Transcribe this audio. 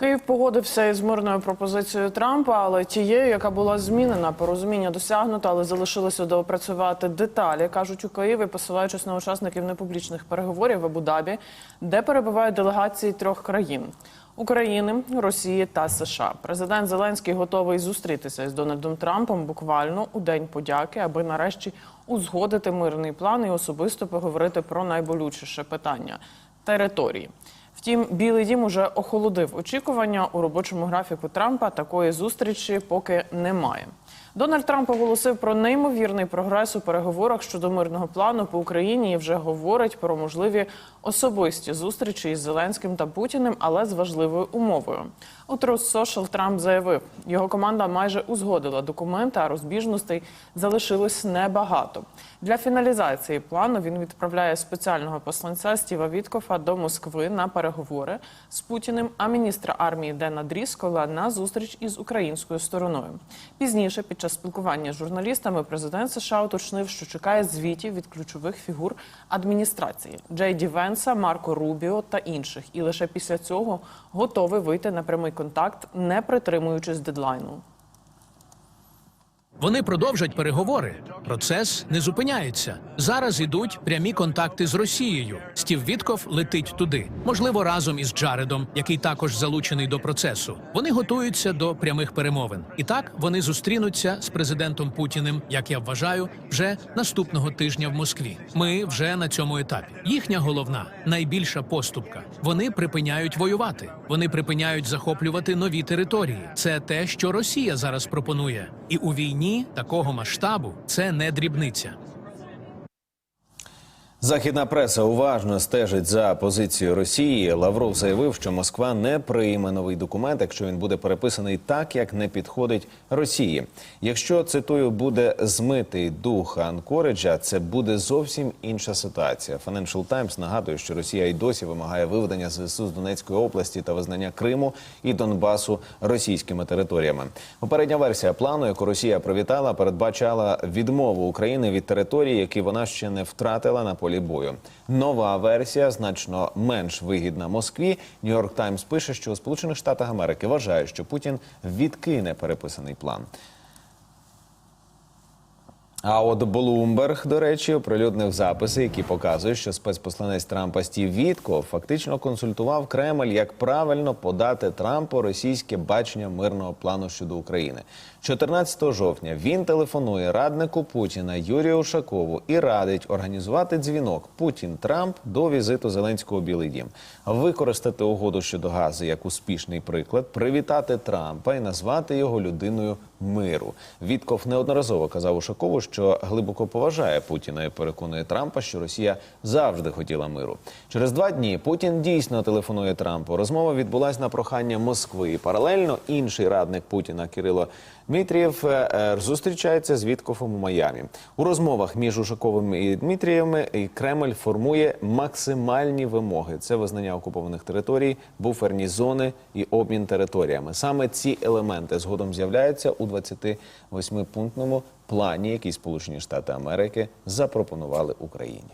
Київ погодився із мирною пропозицією Трампа, але тією, яка була змінена, порозуміння досягнуто, але залишилося доопрацювати деталі, кажуть у Києві, посилаючись на учасників непублічних переговорів в Абу-Дабі, де перебувають делегації трьох країн. України, Росії та США. Президент Зеленський готовий зустрітися із Дональдом Трампом буквально у день подяки, аби нарешті узгодити мирний план і особисто поговорити про найболючіше питання території. Втім, Білий Дім уже охолодив очікування у робочому графіку Трампа. Такої зустрічі поки немає. Дональд Трамп оголосив про неймовірний прогрес у переговорах щодо мирного плану по Україні і вже говорить про можливі особисті зустрічі із Зеленським та Путіним, але з важливою умовою. У Truth Social Трамп заявив, його команда майже узгодила документи, а розбіжностей залишилось небагато. Для фіналізації плану він відправляє спеціального посланця Стіва Віткофа до Москви на переговори з Путіним, а міністра армії Дена Дріскола на зустріч із українською стороною. Пізніше, під час спілкування з журналістами, президент США уточнив, що чекає звітів від ключових фігур адміністрації Джей Ді Венса, Марко Рубіо та інших, і лише після цього готовий вийти на прямий контакт, не притримуючись дедлайну. Вони продовжать переговори. Процес не зупиняється. Зараз ідуть прямі контакти з Росією. Стів Вітков летить туди, можливо, разом із Джаредом, який також залучений до процесу. Вони готуються до прямих перемовин. І так вони зустрінуться з президентом Путіним, як я вважаю, вже наступного тижня в Москві. Ми вже на цьому етапі. Їхня головна найбільша поступка. Вони припиняють воювати. Вони припиняють захоплювати нові території. Це те, що Росія зараз пропонує, і у війні такого масштабу це не дрібниця. Західна преса уважно стежить за позицією Росії. Лавров заявив, що Москва не прийме новий документ, якщо він буде переписаний так, як не підходить Росії. Якщо цитую, буде змитий дух Анкориджа, це буде зовсім інша ситуація. Financial Times нагадує, що Росія й досі вимагає виведення ЗСУ з Донецької області та визнання Криму і Донбасу російськими територіями. Попередня версія плану, яку Росія привітала, передбачала відмову України від території, які вона ще не втратила на полі бою. Нова версія значно менш вигідна Москві. Нью-Йорк Таймс пише, що у Сполучених Штатах Америки вважають, що Путін відкине переписаний план. А от Блумберг, до речі, оприлюднив записи, які показують, що спецпосланець Трампа Стів Вітко фактично консультував Кремль, як правильно подати Трампу російське бачення мирного плану щодо України. 14 жовтня він телефонує раднику Путіна Юрію Ушакову і радить організувати дзвінок Путін Трамп до візиту Зеленського у Білий Дім, використати угоду щодо газу як успішний приклад, привітати Трампа і назвати його людиною миру. Вітков неодноразово казав Ушакову, що глибоко поважає Путіна і переконує Трампа, що Росія завжди хотіла миру. Через два дні Путін дійсно телефонує Трампу. Розмова відбулася на прохання Москви. Паралельно інший радник Путіна Кирило Дмитрієв е, зустрічається з Віткофом у Майамі. У розмовах між Ушаковим і Дмитрієвими Кремль формує максимальні вимоги. Це визнання окупованих територій, буферні зони і обмін територіями. Саме ці елементи згодом з'являються у 28-пунктному плані, який Сполучені Штати Америки запропонували Україні.